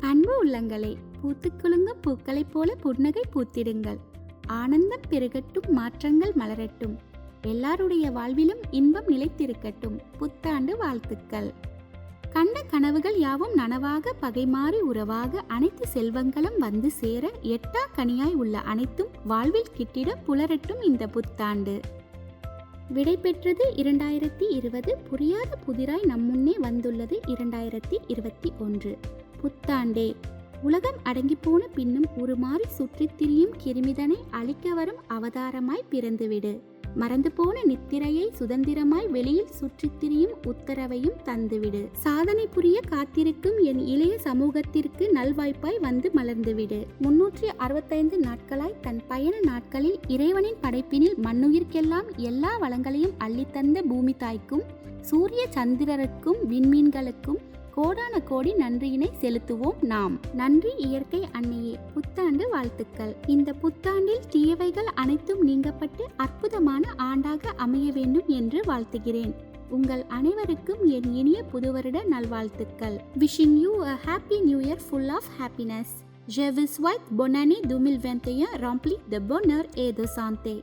அன்பு உள்ளங்களே பூத்துக் பூக்களைப் போல புன்னகை பூத்திடுங்கள். ஆனந்தம் பெருகட்டும் மாற்றங்கள் மலரட்டும். எல்லாருடைய வாழ்விலும் இன்பம் நிலைத்திருக்கட்டும். புத்தாண்டு வாழ்த்துக்கள். கண்ட கனவுகள் யாவும் நனவாக பகைமாறி உறவாக அனைத்து செல்வங்களும் வந்து சேர எட்டா கனியாய் உள்ள அனைத்தும் வாழ்வில் கிட்டிட புலரட்டும் இந்த புத்தாண்டு. விடை பெற்றது இரண்டாயிரத்தி இருபது புரியாத புதிராய் நம்முன்னே வந்துள்ளது இரண்டாயிரத்தி இருபத்தி ஒன்று. புத்தாண்டே. உலகம் அடங்கி போன பின்னும் உருமாறி சுற்றித் திரியும் கிருமிதனை அழிக்க வரும் அவதாரமாய் பிறந்துவிடு. மறந்து போன நித்திரையை சுதந்திரமாய் வெளியில் சுற்றித் திரியும் உத்தரவையும் தந்துவிடு. சாதனை புரிய காத்திருக்கும் என் இளைய சமூகத்திற்கு நல்வாய்ப்பாய் வந்து மலர்ந்துவிடு. முன்னூற்றி அறுபத்தைந்து நாட்களாய் தன் பயண நாட்களில் இறைவனின் படைப்பினில் மண்ணுயிர்க்கெல்லாம் எல்லா வளங்களையும் அள்ளித்தந்த பூமி தாய்க்கும் சூரிய சந்திரருக்கும் விண்மீன்களுக்கும் கோடான கோடி நன்றியினை செலுத்துவோம் நாம். நன்றி இயற்கை அன்னையே. புத்தாண்டு வாழ்த்துக்கள். இந்த புத்தாண்டில் தீயவைகள் அனைத்தும் நீங்கப்பட்டு அற்புதமான ஆண்டாக அமைய வேண்டும் என்று வாழ்த்துகிறேன். உங்கள் அனைவருக்கும் என் இனிய புதுவருட நல்வாழ்த்துக்கள். Wishing you a happy new year full of happiness Je vous souhaite bonne année 2021 remplie de bonheur et de santé.